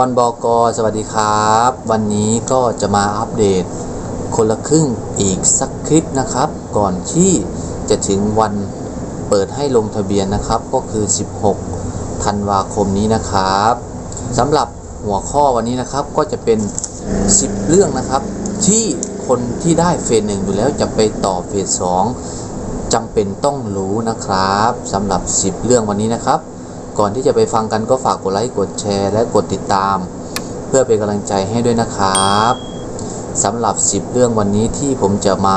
วันบอกสวัสดีครับ วันนี้ก็จะมาอัปเดต คนละครึ่งอีกสักคลิปนะครับ ก่อนที่จะถึงวันเปิดให้ลงทะเบียนนะครับ ก็คือ 16 ธันวาคมนี้นะครับสำหรับหัวข้อวันนี้นะครับก็จะเป็น 10 เรื่องนะครับ ที่คนที่ได้เฟสหนึ่งอยู่แล้วจะไปต่อเฟสสองจำเป็นต้องรู้นะครับสำหรับ 10 เรื่องวันนี้นะครับ ก่อนที่จะไปฟังกันก็ฝากกดไลค์กดแชร์ และกดติดตาม เพื่อเป็นกำลังใจให้ด้วยนะครับสำหรับ 10 เรื่องวันนี้ที่ผมจะมา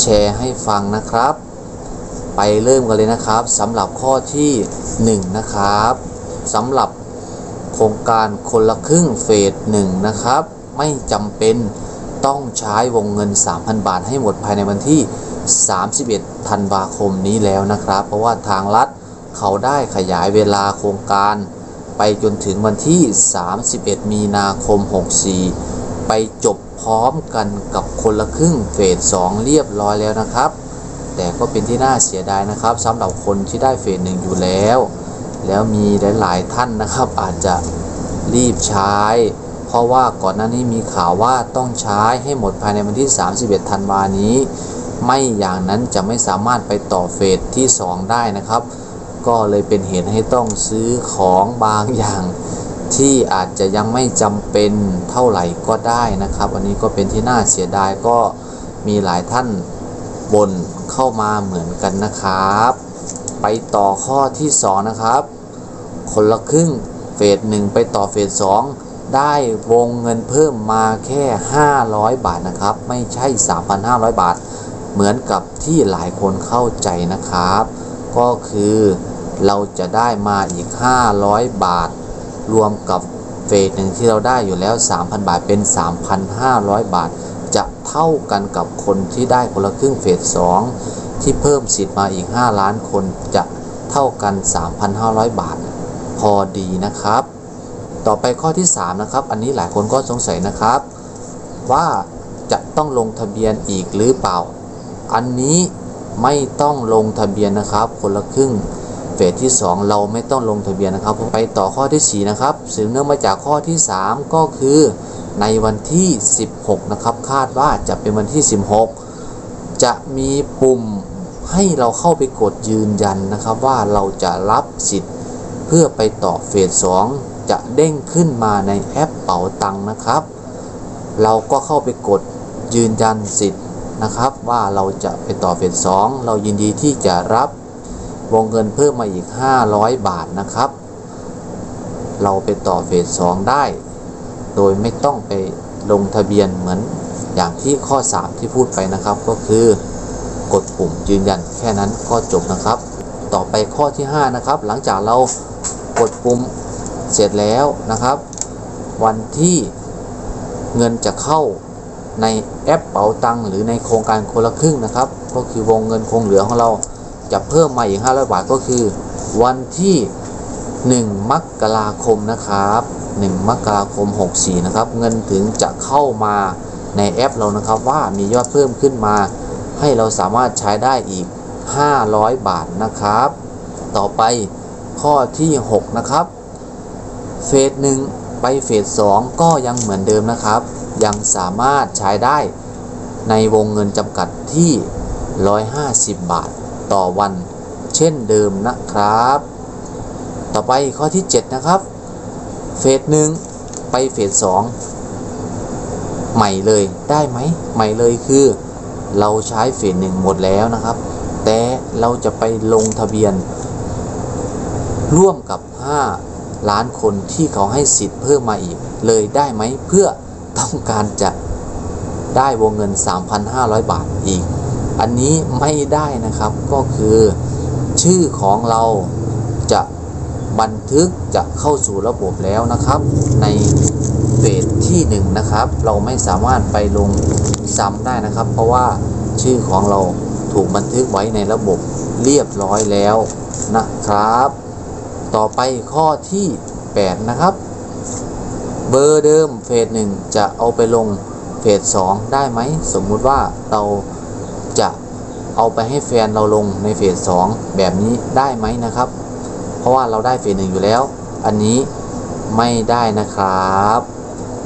แชร์ให้ฟังนะครับ ไปเริ่มกันเลยนะครับสำหรับข้อที่ 1 นะครับสำหรับโครงการคนละครึ่งเฟส1นะครับ ไม่จำเป็นต้องใช้วงเงิน 3,000 บาทให้หมดภายในวันที่ 31 ธันวาคมนี้แล้วนะครับ เพราะว่าทางรัฐ เขาได้ขยายเวลาโครงการ ไปจนถึงวันที่ 31 มีนาคม 64 ไปจบพร้อมกันกับคนละครึ่งเฟส 2 เรียบร้อยแล้วนะครับ แต่ก็เป็นที่น่าเสียดายนะครับสำหรับคนที่ได้เฟสหนึ่งอยู่แล้ว แล้วมีหลาย ๆ ท่านนะครับอาจจะรีบใช้ เพราะว่าก่อนหน้านี้มีข่าวว่าต้องใช้ให้หมดภายในวันที่ 31 ธันวานี้ ไม่อย่างนั้นจะไม่สามารถไปต่อเฟสที่ 2 ได้นะครับ ก็เลยเป็นเหตุให้ต้องซื้อของบางอย่าง ที่อาจจะยังไม่จำเป็นเท่าไหร่ก็ได้นะครับ อันนี้ก็เป็นที่น่าเสียดายก็มีหลายท่านบ่นเข้ามาเหมือนกันนะครับ ไปต่อข้อที่ 2 นะครับ คนละครึ่งเฟสหนึ่งไปต่อเฟสสองได้วงเงินเพิ่มมาแค่ 500 บาทนะครับ ไม่ใช่ 3,500 บาท เหมือนกับที่หลายคนเข้าใจนะครับ ก็คือ เราจะได้มาอีก 500 บาท รวมกับเฟสหนึ่งที่เราได้อยู่แล้ว 3,000 บาทเป็น 3,500 บาท จะเท่ากันกับคนที่ได้คนละครึ่งเฟส2ที่เพิ่มสิทธิ์มาอีก 5 ล้านคนจะเท่ากัน 3,500 บาท พอดีนะครับ ต่อไปข้อที่ 3 นะครับ อันนี้หลายคนก็สงสัยนะครับ ว่าจะต้องลงทะเบียนอีกหรือเปล่า อันนี้ไม่ต้องลงทะเบียนนะครับ คนละครึ่ง เฟสที่ 2 เราไม่ต้องลงทะเบียนนะครับไปต่อข้อที่ 4 นะครับสืบเนื่องมาจากข้อที่ 3 ก็คือในวันที่ 16 นะครับคาดว่าจะเป็นวันที่ 16 จะมีปุ่มให้เราเข้าไปกดยืนยันนะครับว่าเราจะรับสิทธิ์เพื่อไปต่อเฟส 2 จะเด้งขึ้นมาในแอปเป๋าตังค์นะครับ เราก็เข้าไปกดยืนยันสิทธิ์นะครับว่าเราจะไปต่อเฟส 2 เรายินดีที่จะรับ วงเงินเพิ่มมาอีก 500 บาทนะครับ เราไปต่อเฟส2ได้ โดยไม่ต้องไปลงทะเบียนเหมือนอย่างที่ข้อ 3 ที่พูดไปนะครับ ก็คือกดปุ่มยืนยันแค่นั้นก็จบนะครับ ต่อไปข้อที่ 5 นะครับ หลังจากเรากดปุ่มเสร็จแล้วนะครับ วันที่เงินจะเข้าในแอปเป๋าตังหรือในโครงการคนละครึ่งนะครับ ก็คือวงเงินคงเหลือของเรา จะเพิ่มมาอีก 500 บาทก็คือ วันที่ 1 มกราคมนะครับ 1 มกราคม 64 นะครับ เงินถึงจะเข้ามาในแอปเรานะครับว่ามียอดเพิ่มขึ้นมา ให้เราสามารถใช้ได้อีก 500 บาทนะครับ ต่อไปข้อที่ 6 นะครับ เฟสหนึ่งไปเฟสสองก็ยังเหมือนเดิมนะครับ ยังสามารถใช้ได้ในวงเงินจำกัดที่ 150 บาท ต่อวัน เช่นเดิมนะครับ ต่อไปข้อที่ 7 นะครับ เฟสหนึ่งไปเฟสสองใหม่เลยได้ไหมใหม่เลยคือ เราใช้เฟสหนึ่งหมดแล้วนะครับ แต่เราจะไปลงทะเบียน ร่วมกับ 5 ล้านคนที่เขาให้สิทธิ์เพิ่มมาอีก เลยได้ไหมเพื่อต้องการจะได้วงเงิน 3,500 บาทอีก อันนี้ไม่ได้นะครับก็คือชื่อของเราจะบันทึกจะเข้าสู่ระบบแล้วนะครับ ในเฟสที่1นะครับ เราไม่สามารถไปลงซ้ำได้นะครับ เพราะว่าชื่อของเราถูกบันทึกไว้ในระบบเรียบร้อยแล้วนะครับ ต่อไปข้อที่ 8 นะครับ เบอร์เดิมเฟสหนึ่งจะเอาไปลงเฟสสองได้ไหม สมมุติว่าเรา จะเอาไปให้แฟนเราลงในเฟสสองแบบนี้ได้ไหมนะครับ เพราะว่าเราได้เฟสหนึ่งอยู่แล้ว อันนี้ไม่ได้นะครับ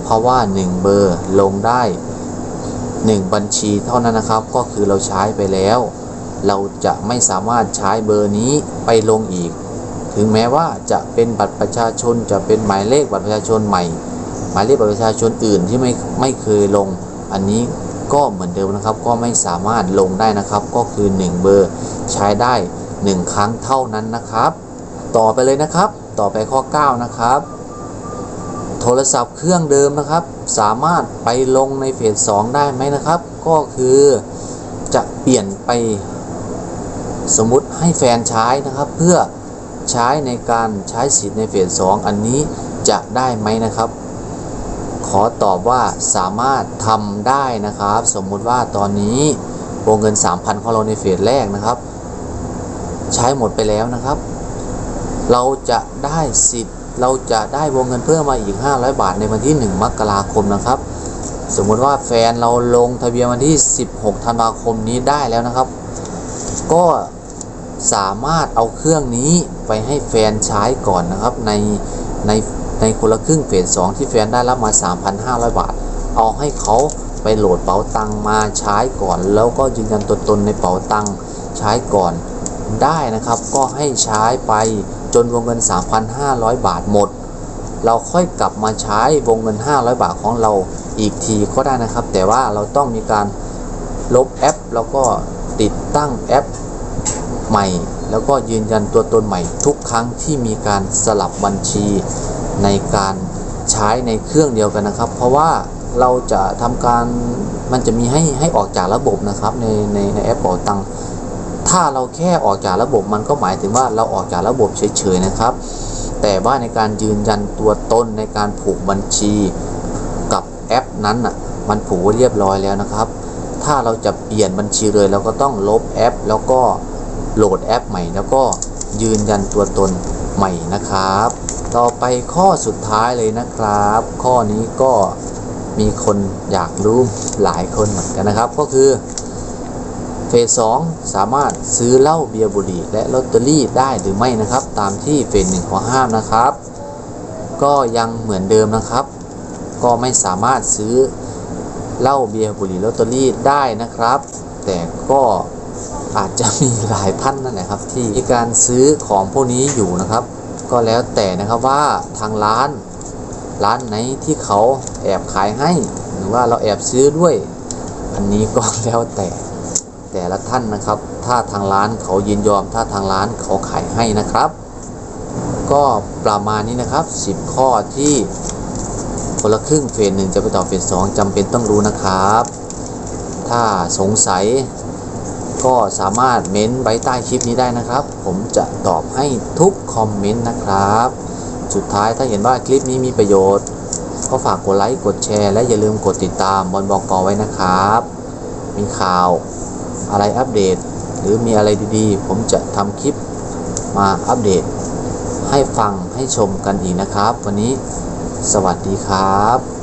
เพราะว่า 1 เบอร์ลงได้ 1 บัญชีเท่านั้นนะครับ ก็คือเราใช้ไปแล้ว เราจะไม่สามารถใช้เบอร์นี้ไปลงอีก ถึงแม้ว่าจะเป็นบัตรประชาชนจะเป็นหมายเลขบัตรประชาชนใหม่ หมายเลขบัตรประชาชนอื่นที่ไม่ไม่เคยลง อันนี้ ก็เหมือนเดิมนะครับ ก็ไม่สามารถลงได้นะครับ ก็คือ 1 เบอร์ใช้ได้ 1 ครั้งเท่านั้นนะครับ ต่อไปเลยนะครับ ต่อไปข้อ 9 นะครับ โทรศัพท์เครื่องเดิมนะครับ สามารถไปลงในเฟส2ได้ไหมนะครับ ก็คือจะเปลี่ยนไปสมมุติให้แฟนใช้นะครับ เพื่อใช้ในการใช้สิทธิ์ในเฟส2อันนี้จะได้ไหมนะครับ ขอตอบว่าสามารถทำได้นะครับ สมมุติว่าตอนนี้วงเงิน 3,000 ของเราในเฟสแรกนะครับ ใช้หมดไปแล้วนะครับ เราจะได้สิทธิ์เราจะได้วงเงินเพิ่มมาอีก 500 บาทในวันที่ 1 มกราคมนะครับ สมมุติว่าแฟนเราลงทะเบียนวันที่ 16 ธันวาคมนี้ได้แล้วนะครับ ก็สามารถเอาเครื่องนี้ไปให้แฟนใช้ก่อนนะครับในใน ในคนละครึ่งเฟส2ที่แฟนได้รับมา 3,500 บาท เอาให้เขาไปโหลดเป๋าตังมาใช้ก่อน แล้วก็ยืนยันตัวตนในเป๋าตังใช้ก่อนได้นะครับก็ให้ใช้ไปจนวงเงิน 3,500 บาทหมด เราค่อยกลับมาใช้วงเงิน 500 บาทของเราอีกทีก็ได้นะครับ แต่ว่าเราต้องมีการลบแอป แล้วก็ติดตั้งแอปใหม่ แล้วก็ยืนยันตัวตนใหม่ทุกครั้งที่มีการสลับบัญชี ในการใช้ในเครื่องเดียวกันนะครับ เพราะว่าเราจะทำการมันจะมีให้ให้ออกจากระบบนะครับในในในแอปเป๋าตังถ้าเราแค่ออกจากระบบมันก็หมายถึงว่าเราออกจากระบบเฉยๆนะครับ แต่ว่าในการยืนยันตัวตนในการผูกบัญชีกับแอปนั้นอะมันผูกเรียบร้อยแล้วนะครับ ถ้าเราจะเปลี่ยนบัญชีเลยเราก็ต้องลบแอป แล้วก็โหลดแอปใหม่ แล้วก็ยืนยันตัวตนใหม่นะครับ ต่อไปข้อสุดท้ายเลยนะครับ ข้อนี้ก็มีคนอยากรู้หลายคนเหมือนกันนะครับ ก็คือเฟส2สามารถซื้อเหล้าเบียร์บุหรี่และลอตเตอรี่ได้หรือไม่นะครับ ตามที่เฟสหนึ่งขอห้ามนะครับ ก็ยังเหมือนเดิมนะครับ ก็ไม่สามารถซื้อเหล้าเบียร์บุหรี่ลอตเตอรี่ได้นะครับ แต่ก็อาจจะมีหลายท่านนั่นแหละครับ ที่มีการซื้อของพวกนี้อยู่นะครับ ก็แล้วแต่นะครับว่าทางร้านร้านไหนที่เขาแอบขายให้ หรือว่าเราแอบซื้อด้วย อันนี้ก็แล้วแต่แต่ละท่านนะครับ ถ้าทางร้านเขายินยอม ถ้าทางร้านเขาขายให้นะครับก็ประมาณนี้นะครับ 10 ข้อที่คนละครึ่งเฟสหนึ่งจะไปต่อเฟสสองจำเป็นต้องรู้นะครับ ถ้าสงสัย ก็สามารถเม้นไว้ใต้คลิปนี้ได้นะครับ ผมจะตอบให้ทุกคอมเมนต์นะครับ สุดท้ายถ้าเห็นว่าคลิปนี้มีประโยชน์ ก็ฝากกดไลค์กดแชร์ และอย่าลืมกดติดตามบอลบอกอไว้นะครับ มีข่าวอะไรอัปเดต หรือมีอะไรดีๆ ผมจะทำคลิปมาอัปเดต ให้ฟังให้ชมกันอีกนะครับ วันนี้สวัสดีครับ